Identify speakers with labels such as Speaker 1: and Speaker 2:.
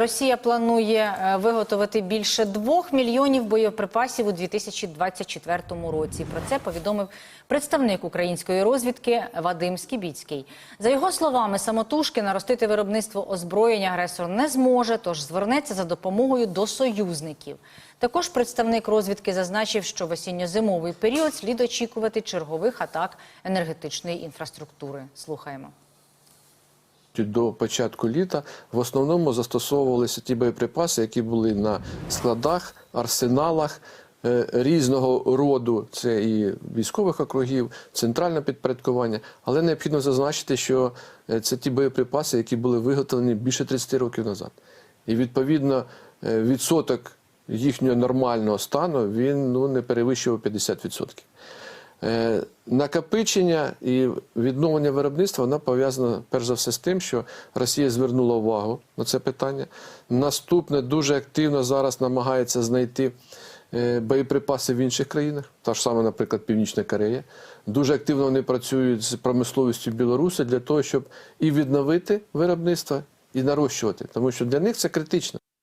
Speaker 1: Росія планує е, виготовити більше двох мільйонів боєприпасів у 2024 році. Про це повідомив представник української розвідки Вадим Скібіцький. За його словами, самотужки наростити виробництво озброєння агресор не зможе, тож звернеться за допомогою до союзників. Також представник розвідки зазначив, що в осінньо-зимовий період слід очікувати чергових атак енергетичної інфраструктури. Слухаємо.
Speaker 2: До початку літа в основному застосовувалися ті боєприпаси, які були на складах, арсеналах е, різного роду. Це і військових округів, центральне підпорядкування. Але необхідно зазначити, що е, це ті боєприпаси, які були виготовлені більше 30 років назад. І відповідно е, відсоток їхнього нормального стану він ну, не перевищував 50%. Е, Накопичення і відновлення виробництва воно пов'язано перш за все з тим, що Росія звернула увагу на це питання. Наступне дуже активно зараз намагається знайти е, боєприпаси в інших країнах, та ж саме, наприклад, Північна Корея. Дуже активно вони працюють з промисловістю Білорусі для того, щоб і відновити виробництво, і нарощувати, тому що для них це критично.